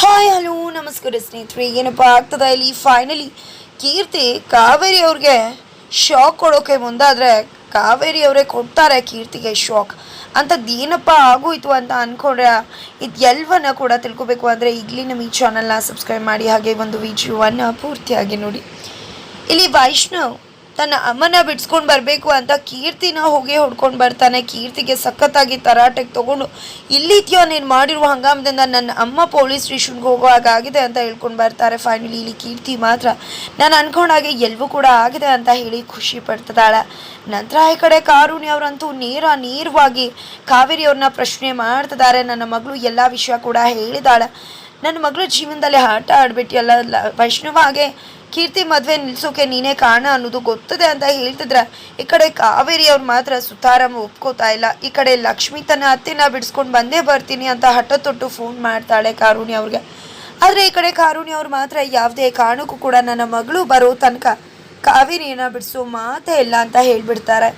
Hi, hello, ನಮಸ್ಕಾರ ಸ್ನೇಹಿತರೆ. ಏನಪ್ಪ ಆಗ್ತದ ಇಲ್ಲಿ? ಫೈನಲಿ ಕೀರ್ತಿ ಕಾವೇರಿ ಅವ್ರಿಗೆ ಶಾಕ್ ಕೊಡೋಕೆ ಮುಂದಾದರೆ ಕಾವೇರಿ ಅವರೇ ಕೊಡ್ತಾರೆ ಕೀರ್ತಿಗೆ ಶಾಕ್ ಅಂಥದ್ದು ಏನಪ್ಪ ಆಗೋಯ್ತು ಅಂತ ಅಂದ್ಕೊಂಡ್ರೆ ಇದು ಎಲ್ಲವನ್ನ ಕೂಡ ತಿಳ್ಕೊಬೇಕು. ಅಂದರೆ ಈಗಲೇ ನಮ್ಮ ಈ ಚಾನಲ್ನ ಸಬ್ಸ್ಕ್ರೈಬ್ ಮಾಡಿ ಹಾಗೆ ಒಂದು ವಿಡಿಯೋವನ್ನು ಪೂರ್ತಿಯಾಗಿ ನೋಡಿ. ಇಲ್ಲಿ ವೈಷ್ಣವ್ ತನ್ನ ಅಮ್ಮನ ಬಿಡ್ಸ್ಕೊಂಡು ಬರಬೇಕು ಅಂತ ಕೀರ್ತಿನ ಹೋಗಿ ಹೊಡ್ಕೊಂಡು ಬರ್ತಾನೆ. ಕೀರ್ತಿಗೆ ಸಖತ್ತಾಗಿ ತರಾಟೆಗೆ ತಗೊಂಡು, ಇಲ್ಲಿದ್ಯೋ ನೀನು ಮಾಡಿರುವ ಹಂಗಾಮದಿಂದ ನನ್ನ ಅಮ್ಮ ಪೊಲೀಸ್ ಸ್ಟೇಷನ್ಗೆ ಹೋಗೋ ಹಾಗಾಗಿದೆ ಅಂತ ಹೇಳ್ಕೊಂಡು ಬರ್ತಾರೆ. ಫೈನಲಿ ಇಲ್ಲಿ ಕೀರ್ತಿ ಮಾತ್ರ, ನಾನು ಅನ್ಕೊಂಡಾಗೆ ಎಲ್ಲವೂ ಕೂಡ ಆಗಿದೆ ಅಂತ ಹೇಳಿ ಖುಷಿ ಪಡ್ತಿದ್ದಾಳೆ. ನಂತರ ಈ ಕಡೆ ಕಾರುಣಿ ಅವರಂತೂ ನೇರ ನೇರವಾಗಿ ಕಾವೇರಿ ಅವ್ರನ್ನ ಪ್ರಶ್ನೆ ಮಾಡ್ತಿದ್ದಾರೆ. ನನ್ನ ಮಗಳು ಎಲ್ಲ ವಿಷಯ ಕೂಡ ಹೇಳಿದಾಳೆ. ನನ್ನ ಮಗಳು ಜೀವನದಲ್ಲಿ ಆಟ ಆಡ್ಬಿಟ್ಟಿಯಲ್ಲ ವೈಷ್ಣವ ಹಾಗೆ ಕೀರ್ತಿ ಮದುವೆ ನಿಲ್ಸೋಕೆ ನೀನೇ ಕಾರಣ ಅನ್ನೋದು ಗೊತ್ತದೆ ಅಂತ ಹೇಳ್ತಿದ್ರೆ. ಈ ಕಡೆ ಕಾವೇರಿ ಅವ್ರು ಮಾತ್ರ ಸುತಾರಾಮ ಒಪ್ಕೋತಾ ಇಲ್ಲ. ಈ ಕಡೆ ಲಕ್ಷ್ಮಿ ತನ್ನ ಅತ್ತೆನ ಬಿಡಿಸ್ಕೊಂಡು ಬಂದೇ ಬರ್ತೀನಿ ಅಂತ ಹಠ ತೊಟ್ಟು ಫೋನ್ ಮಾಡ್ತಾಳೆ ಕಾರುಣಿ ಅವ್ರಿಗೆ. ಆದರೆ ಈ ಕಡೆ ಕಾರುಣಿ ಅವ್ರು ಮಾತ್ರ ಯಾವುದೇ ಕಾರಣಕ್ಕೂ ಕೂಡ ನನ್ನ ಮಗಳು ಬರೋ ತನಕ ಕಾವೇರಿಯನ್ನ ಬಿಡಿಸೋ ಮಾತೇ ಇಲ್ಲ ಅಂತ ಹೇಳ್ಬಿಡ್ತಾರೆ.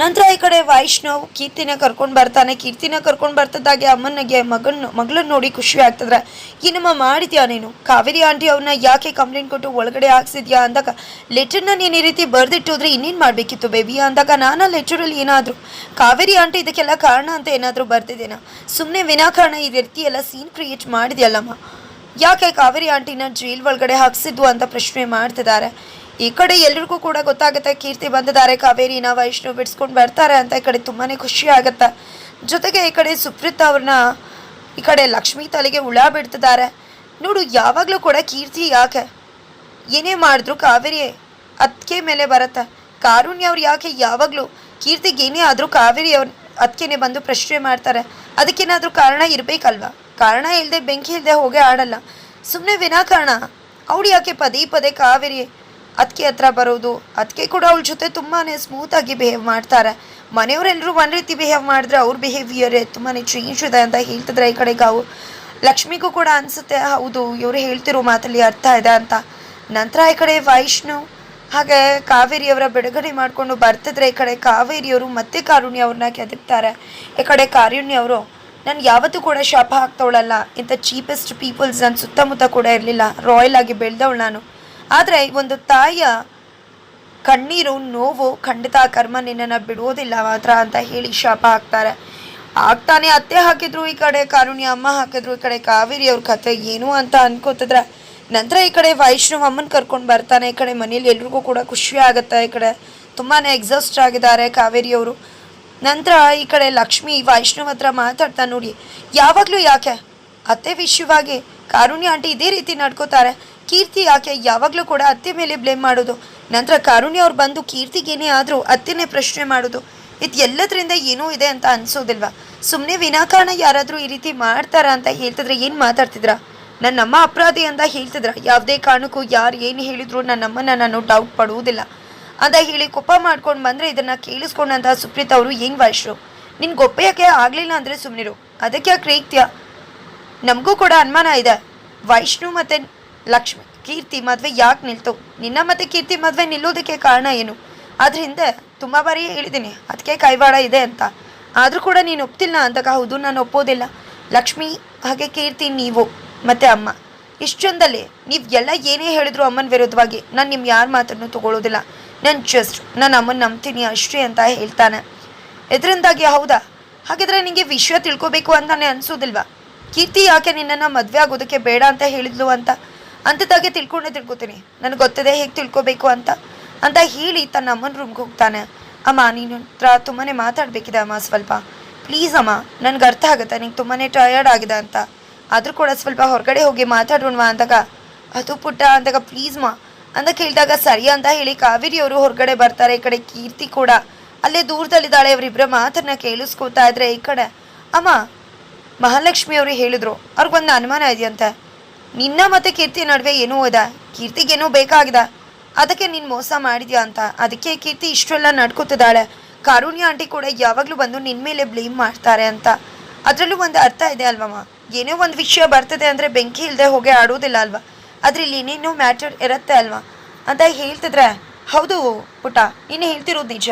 ನಂತರ ಈ ಕಡೆ ವೈಷ್ಣವ್ ಕೀರ್ತಿನ ಕರ್ಕೊಂಡು ಬರ್ತಾನೆ. ಕೀರ್ತಿನ ಕರ್ಕೊಂಡು ಬರ್ತದಾಗೆ ಅಮ್ಮನಿಗೆ ಮಗನ್ ಮಗಳನ್ನ ನೋಡಿ ಖುಷಿ ಆಗ್ತದ್ರೆ ಏನಮ್ಮ ಮಾಡಿದ್ಯಾ ನೀನು? ಕಾವೇರಿ ಆಂಟಿ ಅವ್ರನ್ನ ಯಾಕೆ ಕಂಪ್ಲೇಂಟ್ ಕೊಟ್ಟು ಒಳಗಡೆ ಹಾಕ್ಸಿದ್ಯಾ? ಅಂದಾಗ, ಲೆಟರ್ನ ನೀನು ಈ ರೀತಿ ಬರೆದಿಟ್ಟೋದ್ರೆ ಇನ್ನೇನು ಮಾಡಬೇಕಿತ್ತು ಬೇಬಿ ಅಂದಾಗ, ನಾನು ಲೆಟರಲ್ಲಿ ಏನಾದರೂ, ಕಾವೇರಿ ಆಂಟಿ ಇದಕ್ಕೆಲ್ಲ ಕಾರಣ ಅಂತ ಏನಾದರೂ ಬರ್ತಿದ್ದೇನಾ ಸುಮ್ಮನೆ ವಿನಾಕಾರಣ ಈ ರೀತಿ ಎಲ್ಲ ಸೀನ್ ಕ್ರಿಯೇಟ್ ಮಾಡಿದ್ಯಲ್ಲಮ್ಮ? ಯಾಕೆ ಕಾವೇರಿ ಆಂಟಿನ ಜೈಲ್ ಒಳಗಡೆ ಹಾಕ್ಸಿದ್ದು ಅಂತ ಪ್ರಶ್ನೆ ಮಾಡ್ತಿದ್ದಾರೆ. ಈ ಕಡೆ ಎಲ್ರಿಗೂ ಕೂಡ ಗೊತ್ತಾಗುತ್ತೆ, ಕೀರ್ತಿ ಬಂದಿದ್ದಾರೆ ಕಾವೇರಿನ ವೈಷ್ಣು ಬಿಡಿಸ್ಕೊಂಡು ಬರ್ತಾರೆ ಅಂತ ಈ ಕಡೆ ತುಂಬಾ ಖುಷಿ ಆಗುತ್ತೆ. ಜೊತೆಗೆ ಈ ಕಡೆ ಸುಪ್ರೀತ್ ಅವ್ರನ್ನ ಈ ಕಡೆ ಲಕ್ಷ್ಮಿ ತಲೆಗೆ ಹುಳ ಬಿಡ್ತಿದ್ದಾರೆ. ನೋಡು, ಯಾವಾಗಲೂ ಕೂಡ ಕೀರ್ತಿ ಯಾಕೆ? ಏನೇ ಮಾಡಿದ್ರು ಕಾವೇರಿ ಅದಕ್ಕೆ ಮೇಲೆ ಬರುತ್ತೆ. ಕಾರುಣ್ಯ ಅವ್ರು ಯಾಕೆ? ಯಾವಾಗಲೂ ಕೀರ್ತಿಗೆ ಏನೇ ಆದರೂ ಕಾವೇರಿ ಅವ್ರ ಅದಕ್ಕೇನೆ ಬಂದು ಪ್ರಶ್ನೆ ಮಾಡ್ತಾರೆ. ಅದಕ್ಕೇನಾದರೂ ಕಾರಣ ಇರಬೇಕಲ್ವ? ಕಾರಣ ಇಲ್ಲದೆ ಬೆಂಕಿ ಇಲ್ಲದೆ ಹೋಗೇ ಆಡಲ್ಲ. ಸುಮ್ಮನೆ ವಿನಾಕಾರಣ. ಅವ್ರು ಯಾಕೆ ಪದೇ ಪದೇ ಕಾವೇರಿ ಅದಕ್ಕೆ ಹತ್ರ ಬರೋದು. ಅದಕ್ಕೆ ಕೂಡ ಅವಳ ಜೊತೆ ತುಂಬಾ ಸ್ಮೂತಾಗಿ ಬಿಹೇವ್ ಮಾಡ್ತಾರೆ. ಮನೆಯವರೆಲ್ಲರೂ ಒಂದು ರೀತಿ ಬಿಹೇವ್ ಮಾಡಿದ್ರೆ ಅವ್ರ ಬಿಹೇವಿಯರೇ ತುಂಬಾ ಚೇಂಜ್ ಇದೆ ಅಂತ ಹೇಳ್ತಿದ್ರೆ ಈ ಕಡೆ ಅವು ಲಕ್ಷ್ಮಿಗೂ ಕೂಡ ಅನಿಸುತ್ತೆ, ಹೌದು, ಇವರು ಹೇಳ್ತಿರೋ ಮಾತಲ್ಲಿ ಅರ್ಥ ಇದೆ ಅಂತ. ನಂತರ ಈ ಕಡೆ ವೈಷ್ಣು, ಹಾಗೆ ಕಾವೇರಿಯವರ ಬಿಡುಗಡೆ ಮಾಡಿಕೊಂಡು ಬರ್ತಿದ್ರೆ ಈ ಕಡೆ ಕಾವೇರಿಯವರು ಮತ್ತೆ ಕಾರುಣ್ಯ ಅವ್ರನ್ನ ಕೆದಕ್ತಾರೆ. ಈ ಕಡೆ ಕಾರುಣ್ಯ ಅವರು ನಾನು ಯಾವತ್ತೂ ಕೂಡ ಶಾಪ ಹಾಕ್ತವಳಲ್ಲ, ಇಂಥ ಚೀಪೆಸ್ಟ್ ಪೀಪಲ್ಸ್ ನನ್ನ ಸುತ್ತಮುತ್ತ ಕೂಡ ಇರಲಿಲ್ಲ ರಾಯಲ್ ಆಗಿ ಬೆಳೆದವಳು ನಾನು. ಆದರೆ ಒಂದು ತಾಯಿಯ ಕಣ್ಣೀರು, ನೋವು ಖಂಡಿತ ಕರ್ಮ ನಿನ್ನನ್ನು ಬಿಡುವುದಿಲ್ಲ ಮಾತ್ರ ಅಂತ ಹೇಳಿ ಶಾಪ ಹಾಕ್ತಾರೆ. ಆಗ್ತಾನೆ ಅತ್ತೆ ಹಾಕಿದ್ರು ಈ ಕಡೆ, ಕಾರುಣ್ಯ ಅಮ್ಮ ಹಾಕಿದ್ರು ಈ ಕಡೆ, ಕಾವೇರಿ ಅವ್ರ ಕತೆ ಏನು ಅಂತ ಅನ್ಕೋತಿದ್ರೆ, ನಂತರ ಈ ಕಡೆ ವೈಷ್ಣವ್ ಅಮ್ಮನ ಕರ್ಕೊಂಡು ಬರ್ತಾನೆ, ಈ ಕಡೆ ಮನೇಲಿ ಎಲ್ರಿಗೂ ಕೂಡ ಖುಷಿ ಆಗುತ್ತೆ, ಈ ಕಡೆ ತುಂಬಾ ಎಕ್ಸಾಸ್ಟ್ ಆಗಿದ್ದಾರೆ ಕಾವೇರಿಯವರು ನಂತರ ಈ ಕಡೆ ಲಕ್ಷ್ಮಿ, ವೈಷ್ಣವ್ ಹತ್ರ ಮಾತಾಡ್ತಾ ನೋಡಿ, ಯಾವಾಗಲೂ ಯಾಕೆ? ಅತ್ತೆ ವಿಷಯವಾಗಿ ಕಾರುಣ್ಯ ಆಂಟಿ ಇದೇ ರೀತಿ ನಡ್ಕೋತಾರೆ. ಕೀರ್ತಿ ಆಕೆ ಯಾವಾಗಲೂ ಕೂಡ ಅತ್ತೆ ಮೇಲೆ ಬ್ಲೇಮ್ ಮಾಡೋದು. ನಂತರ ಕಾರುಣ್ಯ ಅವ್ರು ಬಂದು ಕೀರ್ತಿಗೇನೇ ಆದರೂ ಅತ್ತೆನೇ ಪ್ರಶ್ನೆ ಮಾಡೋದು. ಇದು ಎಲ್ಲದರಿಂದ ಏನೂ ಇದೆ ಅಂತ ಅನ್ಸೋದಿಲ್ವಾ? ಸುಮ್ಮನೆ ವಿನಾಕಾರಣ ಯಾರಾದರೂ ಈ ರೀತಿ ಮಾಡ್ತಾರಾ ಅಂತ ಹೇಳ್ತಿದ್ರೆ ಏನು ಮಾತಾಡ್ತಿದ್ರ? ನನ್ನಮ್ಮ ಅಪರಾಧಿ ಅಂತ ಹೇಳ್ತಿದ್ರ? ಯಾವುದೇ ಕಾರಣಕ್ಕೂ ಯಾರು ಏನು ಹೇಳಿದ್ರು ನನ್ನಮ್ಮನ ನಾನು ಡೌಟ್ ಪಡುವುದಿಲ್ಲ. ಅಂತ ಹೇಳಿ ಕೋಪ ಮಾಡ್ಕೊಂಡು ಬಂದರೆ ಇದನ್ನು ಕೇಳಿಸ್ಕೊಂಡಂತಹ ಸುಪ್ರೀತ್ ಅವರು, ಏನು ವಯಸ್ಸು ನಿನ್ ಗೊಪ್ಪೆಯಾಕೆ ಆಗಲಿಲ್ಲ ಅಂದರೆ ಸುಮ್ಮನಿರು ಅದಕ್ಕೆ ಯಾಕೆ ನಮಗೂ ಕೂಡ ಅನುಮಾನ ಇದೆ. ವೈಷ್ಣು ಮತ್ತು ಲಕ್ಷ್ಮಿ. ಕೀರ್ತಿ ಮದುವೆ ಯಾಕೆ ನಿಲ್ತು? ನಿನ್ನ ಮತ್ತು ಕೀರ್ತಿ ಮದುವೆ ನಿಲ್ಲೋದಕ್ಕೆ ಕಾರಣ ಏನು? ಅದ್ರ ಹಿಂದೆ ತುಂಬ ಬಾರಿ ಹೇಳಿದ್ದೀನಿ. ಅದಕ್ಕೆ ಕೈವಾಡ ಇದೆ ಅಂತ. ಆದರೂ ಕೂಡ ನೀನು ಒಪ್ತಿಲ್ಲ ಅಂದಾಗ ಹೌದು, ನಾನು ಒಪ್ಪೋದಿಲ್ಲ. ಲಕ್ಷ್ಮಿ, ಹಾಗೆ ಕೀರ್ತಿ, ನೀವು, ಮತ್ತು ಅಮ್ಮ. ಇಷ್ಟೊಂದಲ್ಲಿ ನೀವು ಎಲ್ಲ ಏನೇ ಹೇಳಿದ್ರು ಅಮ್ಮನ ವಿರುದ್ಧವಾಗಿ ನಾನು ನಿಮ್ಮ ಯಾರ ಮಾತನ್ನು ತಗೊಳ್ಳೋದಿಲ್ಲ ನಾನು ಜಸ್ಟ್ ನಾನು ಅಮ್ಮನ ನಂಬ್ತೀನಿ ಅಷ್ಟೇ ಅಂತ ಹೇಳ್ತಾನೆ. ಇದರಿಂದಾಗಿ ಹೌದಾ? ಹಾಗಿದ್ರೆ ನಿಮಗೆ ವಿಷಯ ತಿಳ್ಕೊಬೇಕು ಅಂತಾನೆ ಅನ್ಸೋದಿಲ್ವಾ? ಕೀರ್ತಿ ಯಾಕೆ ನಿನ್ನನ್ನು ಮದುವೆ ಆಗೋದಕ್ಕೆ ಬೇಡ ಅಂತ ಹೇಳಿದ್ಲು ಅಂತ? ಅಂಥದ್ದಾಗೆ ತಿಳ್ಕೊಂಡೆ ತಿಳ್ಕೊತೀನಿ. ನನಗೆ ಗೊತ್ತಿದೆ ಹೇಗೆ ತಿಳ್ಕೊಬೇಕು ಅಂತ. ಅಂತ ಹೇಳಿ ತನ್ನ ಅಮ್ಮನ ರೂಮ್ಗೆ ಹೋಗ್ತಾನೆ. ಅಮ್ಮ, ನೀನು ಹತ್ರ ತುಂಬಾ ಮಾತಾಡಬೇಕಿದೆ ಅಮ್ಮ ಸ್ವಲ್ಪ. ಪ್ಲೀಸ್ ಅಮ್ಮ, ನನಗೆ ಅರ್ಥ ಆಗುತ್ತೆ. ನಿಂಗೆ ತುಂಬಾ ಟಯರ್ಡ್ ಆಗಿದೆ ಅಂತ. ಆದರೂ ಕೂಡ ಸ್ವಲ್ಪ ಹೊರಗಡೆ ಹೋಗಿ ಮಾತಾಡೋಣವಾ ಅಂದಾಗ. ಅದು ಪುಟ್ಟ ಅಂದಾಗ ಪ್ಲೀಸ್ ಮಾ ಅಂತ ಕೇಳಿದಾಗ ಸರಿ ಅಂತ ಹೇಳಿ ಕಾವೇರಿ ಅವರು ಹೊರಗಡೆ ಬರ್ತಾರೆ. ಈ ಕಡೆ ಕೀರ್ತಿ ಕೂಡ. ಅಲ್ಲೇ ದೂರದಲ್ಲಿದ್ದಾಳೆ. ಅವರಿಬ್ಬರ ಮಾತನ್ನ ಕೇಳಿಸ್ಕೊತಾ ಇದ್ರೆ ಈ ಕಡೆ. ಅಮ್ಮ, ಮಹಾಲಕ್ಷ್ಮಿ ಅವರು ಹೇಳಿದ್ರು. ಅವ್ರಿಗೊಂದು ಅನುಮಾನ ಇದೆಯಂತೆ. ನಿನ್ನ ಮತ್ತೆ ಕೀರ್ತಿ ನಡುವೆ ಏನೋ ಇದೆ? ಕೀರ್ತಿಗೇನೋ ಬೇಕಾಗಿದೆ. ಅದಕ್ಕೆ ನೀನು ಮೋಸ ಮಾಡಿದ್ಯಾ ಅಂತ? ಅದಕ್ಕೆ ಕೀರ್ತಿ ಇಷ್ಟೆಲ್ಲ ನಡ್ಕೋತಿದ್ದಾಳೆ. ಕಾರುಣ್ಯ ಆಂಟಿ ಕೂಡ ಯಾವಾಗಲೂ ಬಂದು ನಿನ್ನ ಮೇಲೆ ಬ್ಲೇಮ್ ಮಾಡ್ತಾರೆ ಅಂತ. ಅದರಲ್ಲೂ ಒಂದು ಅರ್ಥ ಇದೆ ಅಲ್ವಮ್ಮ? ಏನೋ ಒಂದು ವಿಷಯ ಬರ್ತದೆ ಅಂದರೆ ಬೆಂಕಿ ಇಲ್ಲದೆ ಹೋಗಿ ಆಡೋದಿಲ್ಲ ಅಲ್ವಾ? ಅದ್ರಲ್ಲಿ ಏನೇನೋ ಮ್ಯಾಟರ್ ಇರುತ್ತೆ ಅಲ್ವಾ? ಅಂತ ಹೇಳ್ತಿದ್ರೆ, ಹೌದು ಪುಟ ನೀನು ಹೇಳ್ತಿರೋದು ನಿಜ.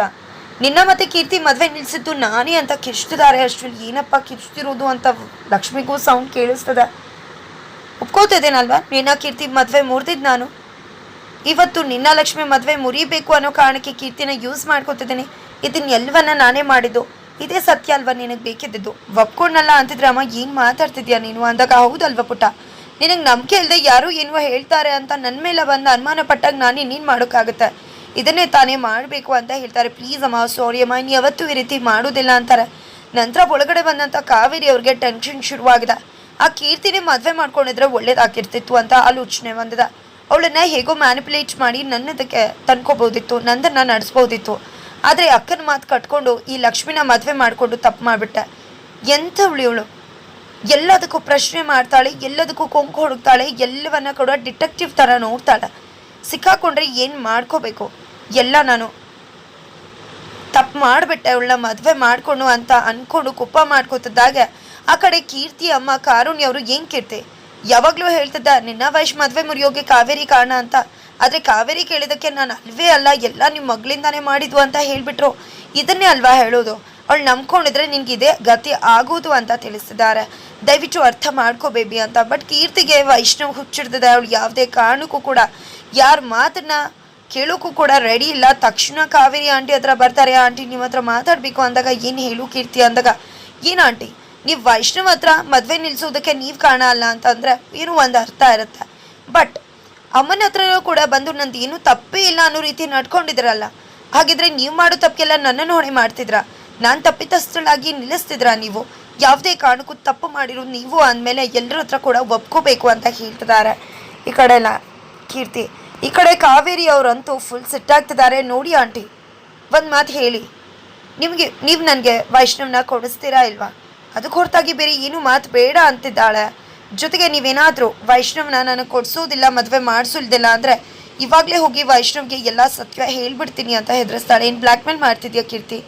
ನಿನ್ನ ಮತ್ತೆ ಕೀರ್ತಿ ಮದುವೆ ನಿಲ್ಸಿದ್ದು ನಾನೇ ಅಂತ ಕಿರ್ಚ್ತಿದ್ದಾರೆ ಅಷ್ಟರಲ್ಲಿ. ಏನಪ್ಪ ಕಿರ್ಚ್ತಿರೋದು ಅಂತ ಲಕ್ಷ್ಮಿಗೂ ಸೌಂಡ್ ಕೇಳಿಸ್ತದೆ. ಒಪ್ಕೋತಿದ್ದೇನಲ್ವಾ? ನಿನ್ನ ಕೀರ್ತಿ ಮದುವೆ ಮುರಿದಿದ್ದು ನಾನು. ಇವತ್ತು ನಿನ್ನ ಲಕ್ಷ್ಮಿ ಮದುವೆ ಮುರಿಬೇಕು ಅನ್ನೋ ಕಾರಣಕ್ಕೆ ಕೀರ್ತಿನ ಯೂಸ್ ಮಾಡ್ಕೋತಿದ್ದೀನಿ. ಇದನ್ನ ಎಲ್ಲವನ್ನ ನಾನೇ ಮಾಡಿದ್ದು. ಇದೇ ಸತ್ಯ ಅಲ್ವಾ ನಿನಗೆ ಬೇಕಿದ್ದು ಒಪ್ಕೊಂಡಲ್ಲ ಅಂತಿದ್ರೆ ಅಮ್ಮ, ಏನು ಮಾತಾಡ್ತಿದ್ಯಾ ನೀನು? ಅಂದಾಗ ಹೌದಲ್ವಾ ಪುಟ್ಟ? ನಿನಗೆ ನಂಬಿಕೆ ಇಲ್ಲದೆ ಯಾರು ಏನೋ ಹೇಳ್ತಾರೆ ಅಂತ ನನ್ನ ಮೇಲೆ ಬಂದು ಅನುಮಾನ ಪಟ್ಟಾಗ ನಾನು ಇನ್ನೇನು ಮಾಡೋಕ್ಕಾಗುತ್ತೆ? ಇದನ್ನೇ ತಾನೇ ಮಾಡಬೇಕು ಅಂತ ಹೇಳ್ತಾರೆ. ಪ್ಲೀಸ್ ಅಮ್ಮ ಸಾರಿ ಅಮ್ಮ ಇನ್ನು ಯಾವತ್ತೂ ಈ ರೀತಿ ಮಾಡೋದಿಲ್ಲ ಅಂತಾರೆ. ನಂತರ ಒಳಗಡೆ ಬಂದಂಥ ಕಾವೇರಿ ಅವ್ರಿಗೆ ಟೆನ್ಷನ್ ಶುರುವಾಗಿದೆ. ಆ ಕೀರ್ತಿನೇ ಮದುವೆ ಮಾಡ್ಕೊಂಡಿದ್ರೆ ಒಳ್ಳೇದಾಗಿರ್ತಿತ್ತು ಅಂತ ಆಲೋಚನೆ ಬಂದಿದೆ ಅವಳನ್ನ ಹೇಗೋ ಮ್ಯಾನಿಪುಲೇಟ್ ಮಾಡಿ ನನ್ನದಕ್ಕೆ ತಂದ್ಕೋಬೋದಿತ್ತು, ನಂದನ್ನ ನಡೆಸ್ಬೋದಿತ್ತು. ಆದರೆ ಅಕ್ಕನ ಮಾತು ಕಟ್ಕೊಂಡು ಈ ಲಕ್ಷ್ಮಿನ ಮದುವೆ ಮಾಡಿಕೊಂಡು ತಪ್ಪು ಮಾಡಿಬಿಟ್ಟೆ. ಎಂಥವಳು ಇವಳು? ಎಲ್ಲದಕ್ಕೂ ಪ್ರಶ್ನೆ ಮಾಡ್ತಾಳೆ, ಎಲ್ಲದಕ್ಕೂ ಕೊಂಕು ಹುಡುಕ್ತಾಳೆ, ಎಲ್ಲವನ್ನ ಕೂಡ ಡಿಟೆಕ್ಟಿವ್ ಥರ ನೋಡ್ತಾಳೆ. ಸಿಕ್ಕಾಕೊಂಡ್ರೆ ಏನು ಮಾಡ್ಕೋಬೇಕು? ಎಲ್ಲ ನಾನು ತಪ್ಪು ಮಾಡಿಬಿಟ್ಟೆ ಅವಳನ್ನ ಮದುವೆ ಮಾಡ್ಕೊಂಡು ಅಂತ ಅನ್ಕೊಂಡು ಕುಪ್ಪ ಮಾಡ್ಕೋತಿದ್ದಾಗ ಆ ಕಡೆ ಕೀರ್ತಿ, ಅಮ್ಮ, ಕಾರುಣ್ಯ ಅವರು ಏನು ಕೀರ್ತಿ ಯಾವಾಗಲೂ ಹೇಳ್ತಿದ್ದ, ನಿನ್ನ ವಯಸ್ಸು ಮದುವೆ ಮುರಿಯೋಗೆ ಕಾವೇರಿ ಕಾರಣ ಅಂತ. ಆದರೆ ಕಾವೇರಿ ಕೇಳಿದಕ್ಕೆ ನಾನು ಅಲ್ವೇ ಅಲ್ಲ, ಎಲ್ಲ ನಿಮ್ಮ ಮಗಳಿಂದಾನೇ ಮಾಡಿದ್ವು ಅಂತ ಹೇಳಿಬಿಟ್ರು. ಇದನ್ನೇ ಅಲ್ವಾ ಹೇಳೋದು? ಅವಳು ನಂಬ್ಕೊಂಡಿದ್ರೆ ನಿನ್ಗೆ ಇದೇ ಗತಿ ಆಗೋದು ಅಂತ ತಿಳಿಸಿದ್ದಾರೆ. ದಯವಿಟ್ಟು ಅರ್ಥ ಮಾಡ್ಕೋ ಬೇಬಿ ಅಂತ. ಬಟ್ ಕೀರ್ತಿಗೆ ವೈಷ್ಣವ್ ಹುಚ್ಚಿಡ್ದಿದೆ, ಅವಳು ಯಾವುದೇ ಕಾರಣಕ್ಕೂ ಕೂಡ. ಯಾರ ಮಾತನ್ನ ಕೇಳೋಕ್ಕೂ ಕೂಡ ರೆಡಿ ಇಲ್ಲ. ತಕ್ಷಣ ಕಾವೇರಿ ಆಂಟಿ ಹತ್ರ ಬರ್ತಾರೆ, ಆಂಟಿ ನಿಮ್ಮ ಹತ್ರ ಮಾತಾಡಬೇಕು ಅಂದಾಗ ಏನು ಹೇಳು ಕೀರ್ತಿ ಅಂದಾಗ? ಏನು ಆಂಟಿ? ನೀವು ವೈಷ್ಣವ್ ಹತ್ರ ಮದುವೆ ನಿಲ್ಲಿಸೋದಕ್ಕೆ ನೀವು ಕಾರಣ ಅಲ್ಲ ಅಂತಂದರೆ ಏನೂ ಒಂದು ಅರ್ಥ ಇರುತ್ತೆ. ಬಟ್ ಅಮ್ಮನ ಹತ್ರನೂ ಕೂಡ ಬಂದು ನಂದು ಏನೂ ತಪ್ಪೇ ಇಲ್ಲ ಅನ್ನೋ ರೀತಿ ನಡ್ಕೊಂಡಿದ್ರಲ್ಲ. ಹಾಗಿದ್ರೆ ನೀವು ಮಾಡೋ ತಪ್ಪಿಗೆಲ್ಲ ನನ್ನನ್ನು ಹೊಣೆ ಮಾಡ್ತಿದ್ರ? ನಾನು ತಪ್ಪಿತಸ್ಥಳಾಗಿ ನಿಲ್ಲಿಸ್ತಿದ್ರಾ ನೀವು? ಯಾವುದೇ ಕಾರಣಕ್ಕೂ ತಪ್ಪು ಮಾಡಿರೋ ನೀವು ಅಂದಮೇಲೆ ಎಲ್ಲರ ಹತ್ರ ಕೂಡ ಒಪ್ಕೋಬೇಕು ಅಂತ ಹೇಳ್ತಿದ್ದಾರೆ. ಈ ಕಡೆ ಎಲ್ಲ ಕೀರ್ತಿ, ಈ ಕಡೆ ಕಾವೇರಿ ಅವರಂತೂ ಫುಲ್ ಸಿಟ್ಟಾಗ್ತಿದ್ದಾರೆ ನೋಡಿ ಆಂಟಿ, ಒಂದು ಮಾತು ಹೇಳಿ. ನಿಮಗೆ, ನೀವು ನನಗೆ ವೈಷ್ಣವ್ನ ಕೊಡಿಸ್ತೀರಾ ಇಲ್ವಾ? ಅದಕ್ಕೆ ಹೊರತಾಗಿ ಬೇರೆ ಏನು ಮಾತು ಬೇಡ ಅಂತಿದ್ದಾಳೆ. ಜೊತೆಗೆ ನೀವೇನಾದರೂ ವೈಷ್ಣವನ ನನಗೆ ಕೊಡಿಸೋದಿಲ್ಲ, ಮದುವೆ ಮಾಡಿಸೋದಿಲ್ಲ ಅಂದರೆ ಇವಾಗಲೇ ಹೋಗಿ ವೈಷ್ಣವ್ಗೆ ಎಲ್ಲ ಸತ್ಯ ಹೇಳ್ಬಿಡ್ತೀನಿ ಅಂತ ಹೆದರಿಸ್ತಾಳೆ. ಏನು ಬ್ಲ್ಯಾಕ್ ಮೇಲ್ ಮಾಡ್ತಿದ್ಯಾ ಕೀರ್ತಿ?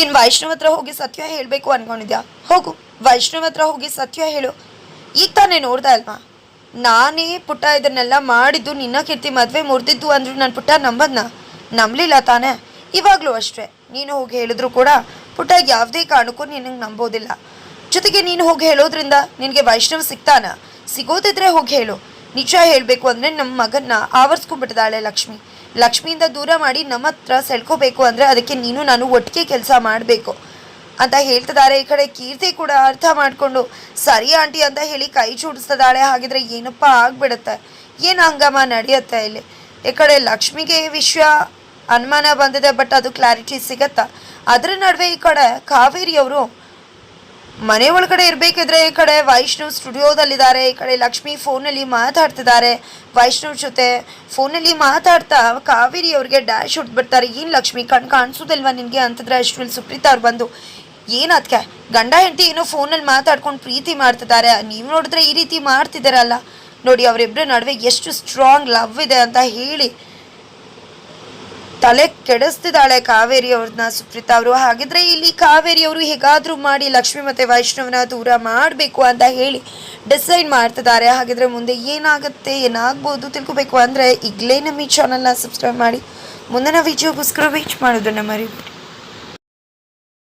ಏನು ವೈಷ್ಣವ್ ಹತ್ರ ಹೋಗಿ ಸತ್ಯ ಹೇಳಬೇಕು ಅನ್ಕೊಂಡಿದ್ಯಾ? ಹೋಗು, ವೈಷ್ಣವ್ ಹತ್ರ ಹೋಗಿ ಸತ್ಯ ಹೇಳು. ಈಗ ತಾನೇ ನೋಡ್ದೆ ಅಲ್ವಾ? ನಾನೇ ಪುಟ್ಟ ಇದನ್ನೆಲ್ಲ ಮಾಡಿದ್ದು, ನಿನ್ನ ಕೀರ್ತಿ ಮದುವೆ ಮುರಿದಿದ್ದು ಅಂದ್ರು ನನ್ನ ಪುಟ್ಟ ನಂಬದ್ನ? ನಂಬಲಿಲ್ಲ ತಾನೇ? ಇವಾಗಲೂ ಅಷ್ಟೇ. ನೀನು ಹೋಗಿ ಹೇಳಿದ್ರು ಕೂಡ ಪುಟ್ಟ ಯಾವುದೇ ಕಾರಣಕ್ಕೂ ನಿನಗೆ ನಂಬೋದಿಲ್ಲ. ಜೊತೆಗೆ ನೀನು ಹೋಗಿ ಹೇಳೋದ್ರಿಂದ ನಿನಗೆ ವೈಷ್ಣವ್ ಸಿಗ್ತಾನ? ಸಿಗೋದಿದ್ರೆ ಹೋಗಿ ಹೇಳು. ನಿಜ ಹೇಳಬೇಕು ಅಂದರೆ ನಮ್ಮ ಮಗನ್ನ ಆವರಿಸ್ಕೊಂಡ್ಬಿಟ್ಟಿದ್ದಾಳೆ ಲಕ್ಷ್ಮಿ. ಲಕ್ಷ್ಮಿಯಿಂದ ದೂರ ಮಾಡಿ ನಮ್ಮ ಹತ್ರ ಸೆಳ್ಕೋಬೇಕು ಅಂದರೆ ಅದಕ್ಕೆ ನೀನು ನಾನು ಒಟ್ಟಿಗೆ ಕೆಲಸ ಮಾಡಬೇಕು. ಅಂತ ಹೇಳ್ತಿದ್ದಾರೆ. ಈ ಕಡೆ ಕೀರ್ತಿ ಕೂಡ ಅರ್ಥ ಮಾಡಿಕೊಂಡು, ಸರಿ ಆಂಟಿ ಅಂತ ಹೇಳಿ ಕೈ ಚೂಡಿಸ್ತಿದ್ದಾಳೆ ಹಾಗಿದ್ರೆ ಏನಪ್ಪ ಆಗ್ಬಿಡುತ್ತೆ? ಏನು ಹಂಗಮ್ಮ ನಡೆಯುತ್ತೆ ಇಲ್ಲಿ? ಈ ಕಡೆ ಲಕ್ಷ್ಮಿಗೆ ವಿಷಯ ಅನುಮಾನ ಬಂದಿದೆ ಬಟ್ ಅದು ಕ್ಲಾರಿಟಿ ಸಿಗತ್ತಾ? ಅದರ ನಡುವೆ ಈ ಕಡೆ ಕಾವೇರಿ ಅವರು ಮನೆ ಒಳಗಡೆ ಇರಬೇಕಿದ್ರೆ ಈ ಕಡೆ ವೈಷ್ಣವ್ ಸ್ಟುಡಿಯೋದಲ್ಲಿದ್ದಾರೆ, ಈ ಕಡೆ ಲಕ್ಷ್ಮಿ ಫೋನಲ್ಲಿ ಮಾತಾಡ್ತಿದ್ದಾರೆ. ವೈಷ್ಣವ್ ಜೊತೆ ಫೋನಲ್ಲಿ ಮಾತಾಡ್ತಾ ಕಾವೇರಿ ಅವ್ರಿಗೆ ಡ್ಯಾಶ್ ಹೊಡ್ಬಿಡ್ತಾರೆ. ಏನು ಲಕ್ಷ್ಮಿ, ಕಣ್ ಕಾಣಿಸೋದಿಲ್ವಾ ನಿನಗೆ ಅಂತಂದ್ರೆ ಅಷ್ಟರಲ್ಲಿ ಸುಪ್ರೀತಾ ಅವ್ರು ಬಂದು, ಏನು ಅದಕ್ಕೆ ಗಂಡ, ಹೆಂಡತಿ ಏನೋ ಫೋನಲ್ಲಿ ಮಾತಾಡ್ಕೊಂಡು ಪ್ರೀತಿ ಮಾಡ್ತಿದ್ದಾರೆ. ನೀವು ನೋಡಿದ್ರೆ ಈ ರೀತಿ ಮಾಡ್ತಿದ್ದಾರಲ್ಲ? ನೋಡಿ ಅವರಿಬ್ಬರ ನಡುವೆ ಎಷ್ಟು ಸ್ಟ್ರಾಂಗ್ ಲವ್ ಇದೆ ಅಂತ ಹೇಳಿ ತಲೆ ಕೆಡಿಸ್ತಿದ್ದಾಳೆ ಕಾವೇರಿ ಅವ್ರನ್ನ ಸುಪ್ರೀತಾ ಅವರು. ಹಾಗಿದ್ರೆ ಇಲ್ಲಿ ಕಾವೇರಿ ಅವರು ಹೇಗಾದ್ರೂ ಮಾಡಿ ಲಕ್ಷ್ಮಿ ಮತ್ತೆ ವೈಷ್ಣವನ ದೂರ ಮಾಡಬೇಕು ಅಂತ ಹೇಳಿ ಡಿಸೈಡ್ ಮಾಡ್ತಿದ್ದಾರೆ. ಹಾಗಿದ್ರೆ ಮುಂದೆ ಏನಾಗುತ್ತೆ, ಏನಾಗ್ಬೋದು ತಿಳ್ಕೊಬೇಕು. ಅಂದರೆ ಈಗಲೇ ನಮ್ಮ ಈ ಚಾನಲ್ನ ಸಬ್ಸ್ಕ್ರೈಬ್ ಮಾಡಿ. ಮುಂದಿನ ವಿಡಿಯೋಗೋಸ್ಕರ ವೇಟ್ ಮಾಡೋದನ್ನ ಮರಿಬೇಡಿ